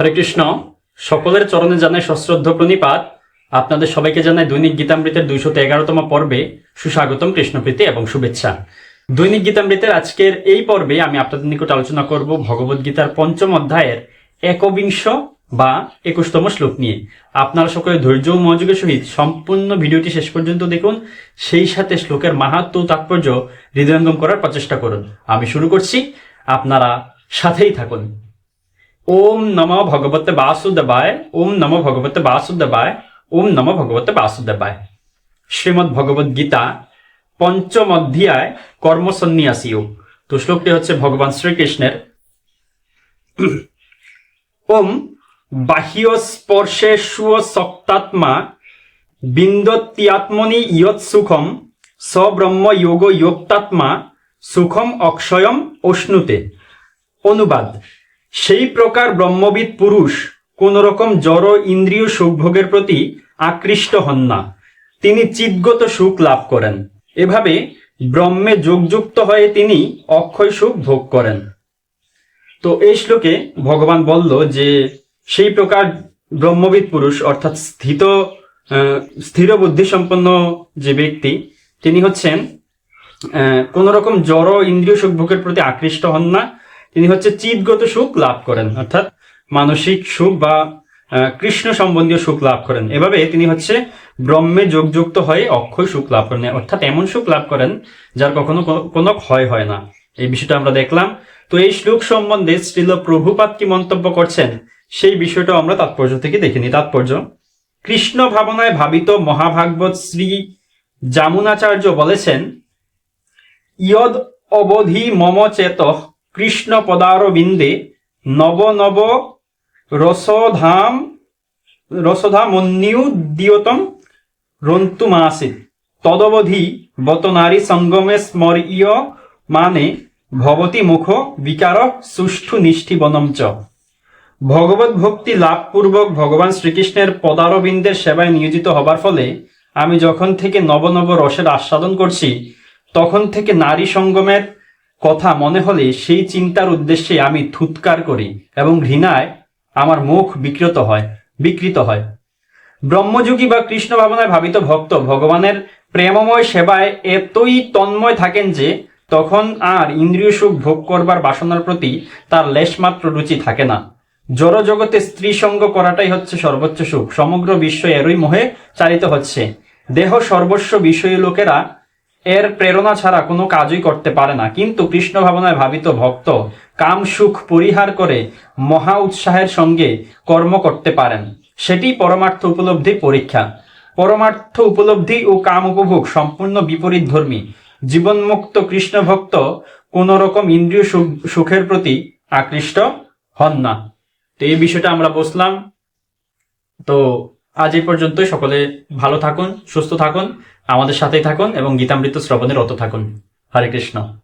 হরে কৃষ্ণ। সকলের চরণে জানাই সশ্রদ্ধ প্রণিপাত। আপনাদের সবাইকে জানাই দৈনিক গীতামৃতের দুইশত এগারোতম পর্বে সুস্বাগতম কৃষ্ণপ্রীতি এবং শুভেচ্ছা। দৈনিক গীতামৃতের আজকের এই পর্বে আমি আপনাদের নিকট আলোচনা করব ভগবদ গীতার পঞ্চম অধ্যায়ের একবিংশ বা একুশতম শ্লোক নিয়ে। আপনারা সকলে ধৈর্য ও মনোযোগের সহিত সম্পূর্ণ ভিডিওটি শেষ পর্যন্ত দেখুন। সেই সাথে শ্লোকের মাহাত্ম তাৎপর্য হৃদয়ঙ্গম করার প্রচেষ্টা করুন। আমি শুরু করছি। আপনারা সাথেই থাকুন। ওম নম ভগবতে বাসুদেবায় ওম নম ভগবতে বাসুদেবায় ওম নম ভগবতে বাসুদেবায় শ্রীমদ্ ভগবদ গীতা পঞ্চম অধ্যায় কর্মসন্ন্যাসীও তো শ্লোকটি হচ্ছে ভগবান শ্রীকৃষ্ণের ওম বাহ্য স্পর্শে সক্তাত্মা বিন্দত্যাত্মনি ইয়ৎ সুখম সব্রহ্ম যোগ যোক্তাত্মা সুখম অক্ষয়ম অশ্নুতে অনুবাদ সেই প্রকার ব্রহ্মবিদ পুরুষ কোন রকম জড় ইন্দ্রিয় সুখভোগের প্রতি আকৃষ্ট হন না। তিনি চিদ্গত সুখ লাভ করেন। এভাবে ব্রহ্মে যোগযুক্ত হয়ে তিনি অক্ষয় সুখ ভোগ করেন। তো এই শ্লোকে ভগবান বলল যে, সেই প্রকার ব্রহ্মবিদ পুরুষ, অর্থাৎ স্থিত স্থির বুদ্ধি সম্পন্ন যে ব্যক্তি, তিনি হচ্ছেন কোন রকম জড় ইন্দ্রিয় সুখ ভোগের প্রতি আকৃষ্ট হন না। তিনি হচ্ছে চিৎগত সুখ লাভ করেন, অর্থাৎ মানসিক সুখ বা কৃষ্ণ সম্বন্ধীয় সুখ লাভ করেন। এভাবে তিনি হচ্ছে ব্রহ্মে যোগযুক্ত হয়ে অক্ষয় সুখ লাভ করেন। অর্থাৎ এমন সুখ লাভ করেন যার কখনো কোনো- ক্ষয় হয় না। এই বিষয়টা আমরা দেখলাম। তো এই শ্লোক সম্বন্ধে শ্রীল প্রভুপাত কি মন্তব্য করছেন? সেই বিষয়টা আমরা তাৎপর্য থেকে দেখে নিই তাৎপর্য, কৃষ্ণ ভাবনায় ভাবিত মহাভাগবত শ্রী জামুনাচার্য বলেছেন, ইয়দ অবধি মম চেত কৃষ্ণ পদারবিন্দে নব নব রসধাম রসধামন্যুদ্যতম রন্তুমাসিত তদবধি বত নারী সঙ্গমে স্মরীয় মানে ভবতি মুখ বিকার সুষ্ঠু নিষ্ঠিবনম চ। ভগবত ভক্তি লাভপূর্বক ভগবান শ্রীকৃষ্ণের পদারবিন্দের সেবায় নিয়োজিত হবার ফলে আমি যখন থেকে নব নব রসের আস্বাদন করছি, তখন থেকে নারী সঙ্গমের কথা মনে হলে সেই চিন্তার উদ্দেশ্যে আমি থুৎকার করি এবং ঘৃণায় আমার মুখ বিকৃত হয় বিকৃত হয়। ব্রহ্মযোগী বা কৃষ্ণ ভাবনায় ভাবিত ভক্ত ভগবানের প্রেমময় সেবায় এতই তন্ময় থাকেন যে তখন আর ইন্দ্রিয় সুখ ভোগ করবার বাসনার প্রতি তার লেশমাত্র রুচি থাকে না। জড় জগতে স্ত্রী সঙ্গ করাটাই হচ্ছে সর্বোচ্চ সুখ। সমগ্র বিশ্ব এরই মোহে চালিত হচ্ছে। দেহ সর্বস্ব বিষয়ী লোকেরা এর প্রেরণা ছাড়া কোনো কাজই করতে পারে না। কিন্তু কৃষ্ণ ভাবনায় ভাবিত ভক্ত কাম সুখ পরিহার করে মহা উৎসাহের সঙ্গে কর্ম করতে পারেন। সেটি পরমার্থ উপলব্ধির পরীক্ষা। পরমার্থ উপলব্ধি ও কাম উপভোগ সম্পূর্ণ বিপরীত ধর্মী। জীবনমুক্ত কৃষ্ণ ভক্ত কোন রকম ইন্দ্রিয় সুখ- সুখের প্রতি আকৃষ্ট হন না। তো এই বিষয়টা আমরা বসলাম তো আজ এই পর্যন্তই। সকলে ভালো থাকুন, সুস্থ থাকুন। আমাদের সাথেই থাকুন এবং গীতামৃত শ্রবণের রত থাকুন। হরে কৃষ্ণ।